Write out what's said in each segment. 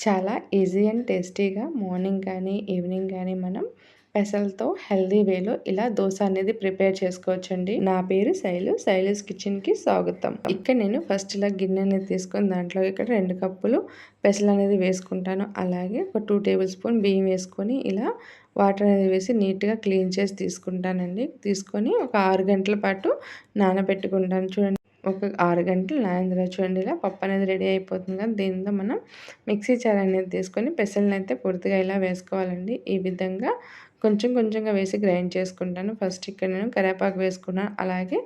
చాలా easy and టేస్టీగా morning కానీ ఈవినింగ్ కానీ మనం పెసలతో హెల్దీ వేలో ఇలా దోశ అనేది ప్రిపేర్ చేసుకోవచ్చండి. నా పేరు శైలు శైలుస్ కిచెన్కి స్వాగతం. ఇక్కడ నేను ఫస్ట్ ఇలా గిన్నె అనేది తీసుకొని దాంట్లో ఇక్కడ రెండు కప్పులు పెసలు అనేది వేసుకుంటాను. అలాగే ఒక టూ టేబుల్ స్పూన్ బియ్యం వేసుకొని ఇలా వాటర్ అనేది వేసి నీట్గా క్లీన్ చేసి తీసుకుంటానండి. తీసుకొని ఒక ఆరు గంటల పాటు నానబెట్టుకుంటాను. చూడండి. ఒక ఆరు గంటలు నానిన చూడండి ఇలా పప్పు అనేది రెడీ అయిపోతుంది కదా దీనితో మనం మిక్సీ చార్ అనేది తీసుకొని పెసలను అయితే పూర్తిగా ఇలా వేసుకోవాలండి. ఈ విధంగా కొంచెం కొంచెంగా వేసి గ్రైండ్ చేసుకుంటాను. ఫస్ట్ ఇక్కడ నేను కరేపాకు వేసుకున్నాను అలాగే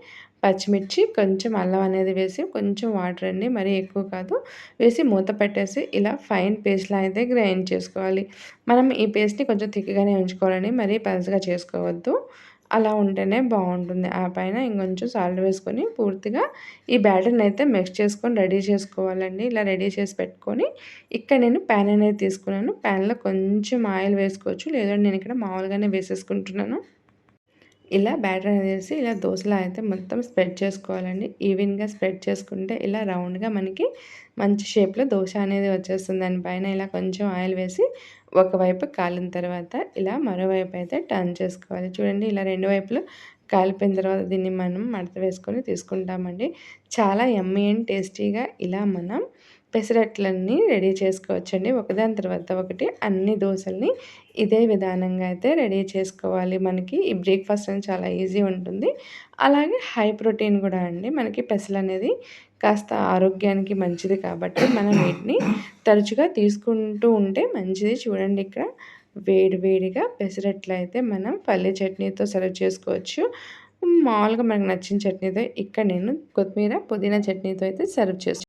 పచ్చిమిర్చి కొంచెం అల్లం అనేది వేసి కొంచెం వాటర్ అండి మరీ ఎక్కువ కాదు. వేసి మూత పెట్టేసి ఇలా ఫైన్ పేస్ట్లా అయితే గ్రైండ్ చేసుకోవాలి. మనం ఈ పేస్ట్ని కొంచెం థిక్గానే ఉంచుకోవాలండి మరీ పలసగా చేసుకోవద్దు. అలా ఉంటేనే బాగుంటుంది. ఆ పైన ఇంకొంచెం సాల్ట్ వేసుకొని పూర్తిగా ఈ బ్యాటర్ని అయితే మిక్స్ చేసుకొని రెడీ చేసుకోవాలండి. ఇలా రెడీ చేసి పెట్టుకొని ఇక్కడ నేను ప్యాన్ అనేది తీసుకున్నాను. ప్యాన్లో కొంచెం ఆయిల్ వేసుకోవచ్చు. లేదంటే నేను ఇక్కడ మామూలుగానే వేసేసుకుంటున్నాను. ఇలా బ్యాటర్ అనేది వేసి ఇలా దోశలా అయితే మొత్తం స్ప్రెడ్ చేసుకోవాలండి. ఈవెన్గా స్ప్రెడ్ చేసుకుంటే ఇలా రౌండ్గా మనకి మంచి షేప్లో దోశ అనేది వచ్చేస్తుంది. దానిపైన ఇలా కొంచెం ఆయిల్ వేసి ఒకవైపు కాలిన తర్వాత ఇలా మరోవైపు అయితే టర్న్ చేసుకోవాలి. చూడండి ఇలా రెండు వైపులు కాలిపోయిన తర్వాత దీన్ని మనం మడత వేసుకొని తీసుకుంటామండి. చాలా ఎమ్మీ అండ్ టేస్టీగా ఇలా మనం పెసరట్లన్నీ రెడీ చేసుకోవచ్చండి. ఒకదాని తర్వాత ఒకటి అన్ని దోశల్ని ఇదే విధానంగా అయితే రెడీ చేసుకోవాలి. మనకి ఈ బ్రేక్ఫాస్ట్ అనేది చాలా ఈజీ ఉంటుంది. అలాగే హై ప్రోటీన్ కూడా అండి. మనకి పెసలు అనేది కాస్త ఆరోగ్యానికి మంచిది కాబట్టి మనం వీటిని తరచుగా తీసుకుంటూ ఉంటే మంచిది. చూడండి ఇక్కడ వేడి వేడిగా పెసరట్లు అయితే మనం పల్లె చట్నీతో సర్వ్ చేసుకోవచ్చు. మామూలుగా మనకు నచ్చిన చట్నీతో ఇక్కడ నేను కొత్తిమీర పుదీనా చట్నీతో అయితే సర్వ్ చేసుకోవచ్చు